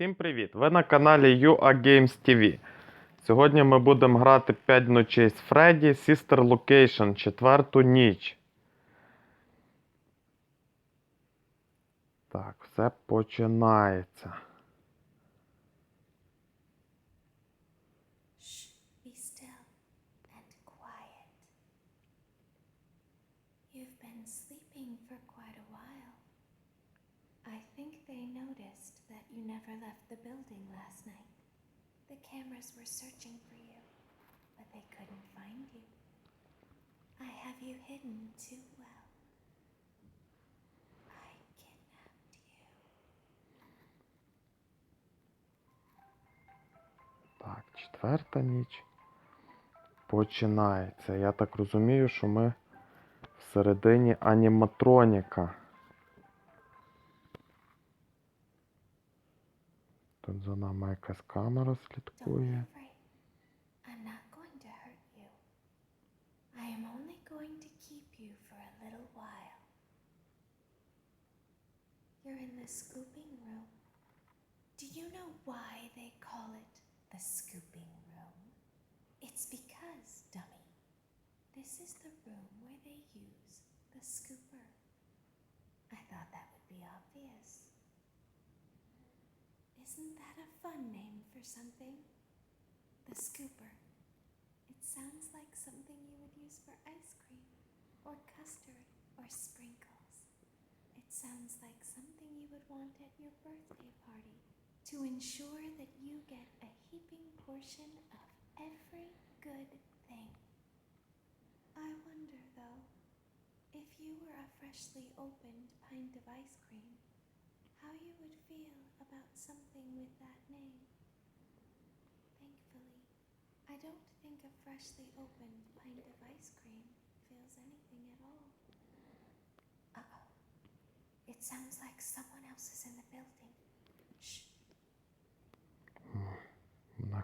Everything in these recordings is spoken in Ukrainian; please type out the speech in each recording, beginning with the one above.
Всім привіт! Ви на каналі UA Games TV. Сьогодні ми будемо грати 5 ночей з Фредді Sister Location, четверту ніч. Так, все починається. Shh, be still and quiet. You've been sleeping for quite a while. I think they noticed that you never left the building last night. The cameras were searching for you, but they couldn't find you. I have you hidden too well. I kidnapped you. Так, четверта ніч починається. Я так розумію, що ми всередині аніматроніка. Тут за нами якась камера Don't be слідкує. afraid. I'm not going to hurt you. I am only going to keep you for a little while. You're in the scooping room. Do you know why they call it the scooping room? It's because, dummy, this is the room where they use the scooper. I thought that would be obvious. Isn't that a fun name for something? The scooper. It sounds like something you would use for ice cream, or custard, or sprinkles. It sounds like something you would want at your birthday party to ensure that you get a heaping portion of every good thing. I wonder, though, if you were a freshly opened pint of ice cream, how you would feel about something with that name. Thankfully, I don't think a freshly opened pint of ice cream feels anything at all. Uh oh. It sounds like someone else is in the building. Shh.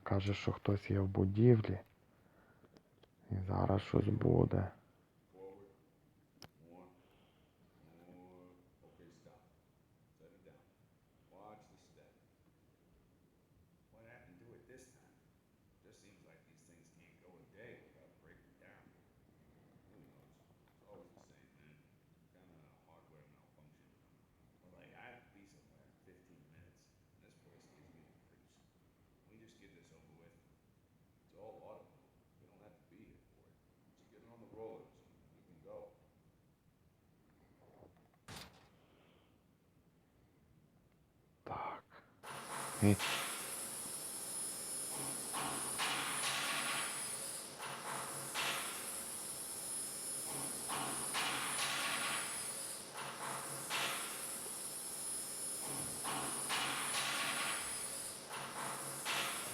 Каже, що хтось є в будівлі. І зараз щось буде. І...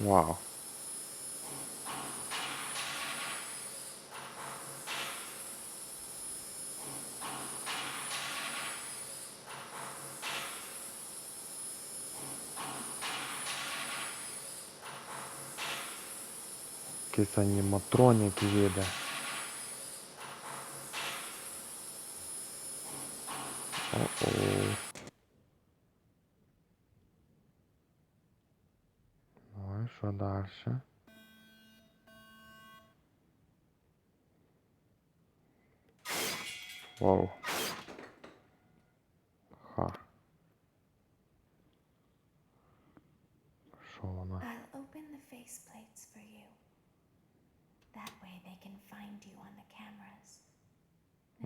Вау. Якийсь аніматронік їде. О-о. Ну і що далі? Вау. Ха. Що вона? I'll open the faceplates for you. That way they can find you on the cameras.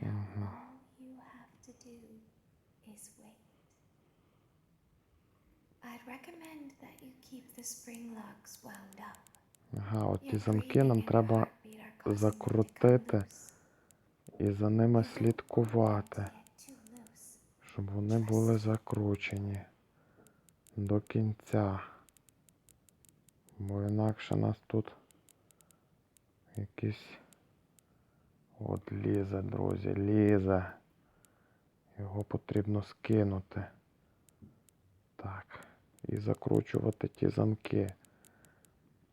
Now mm -hmm. all you have to do is wait. I'd recommend that you keep the spring locks wound up. Ага, от ті замки нам треба закрутити і за ними слідкувати, щоб вони були закручені до кінця. Бо інакше нас тут якийсь от лізе, друзі, лізе. Його потрібно скинути. Так. І закручувати ті замки.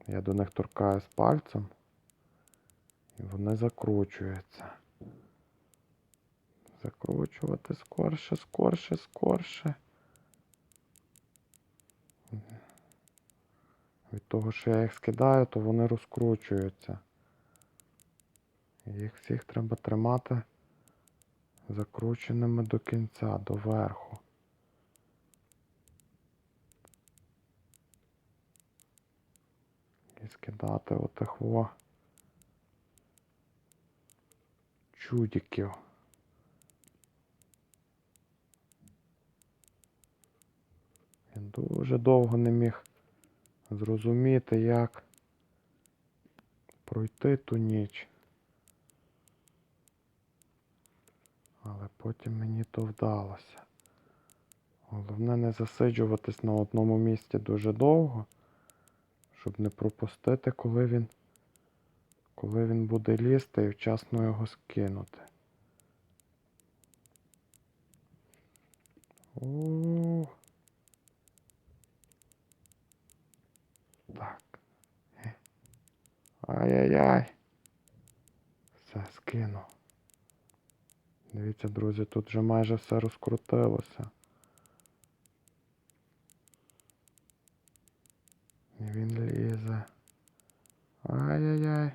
Я до них торкаюсь пальцем. І вони закручуються. Закручувати скорше, скорше, скорше. Від того, що я їх скидаю, то вони розкручуються. Їх всіх треба тримати закрученими до кінця, до верху. І скидати отих во чудиків. Він дуже довго не міг зрозуміти, як пройти ту ніч. Але потім мені то вдалося. Головне не засиджуватись на одному місці дуже довго, щоб не пропустити, коли він, коли він буде лізти і вчасно його скинути. О. Так. Е. Ай-яй-яй. Все, скинув. Дивіться, друзі, тут вже майже все розкрутилося. І він лізе. Ай-яй-яй.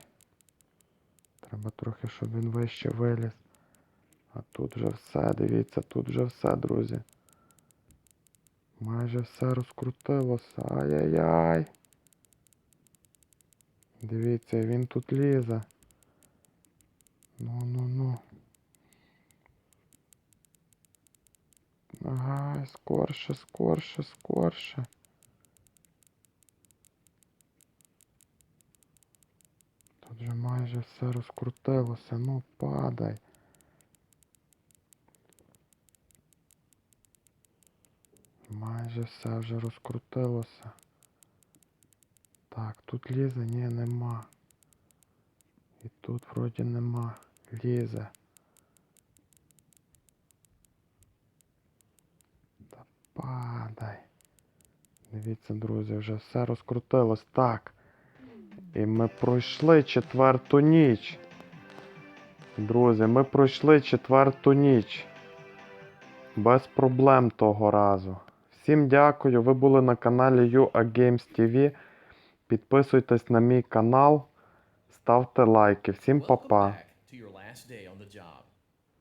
Треба трохи, щоб він вище виліз. А тут вже все, дивіться, тут вже все, друзі. Майже все розкрутилося. Ай-яй-яй. Дивіться, він тут лізе. Ну, ну, ну. Ага, скорше, скорше, скорше. Тут же майже все розкрутилося. Ну, падай. Майже все вже розкрутилося. Так, тут лізе, ні, нема. І тут вроді нема. Лізе. Та падай. Дивіться, друзі, вже все розкрутилось. Так. І ми пройшли четверту ніч. Друзі, ми пройшли четверту ніч. Без проблем того разу. Всім дякую. Ви були на каналі UA Games TV. Підписуйтесь на мій канал, ставте лайки. Всім па-па.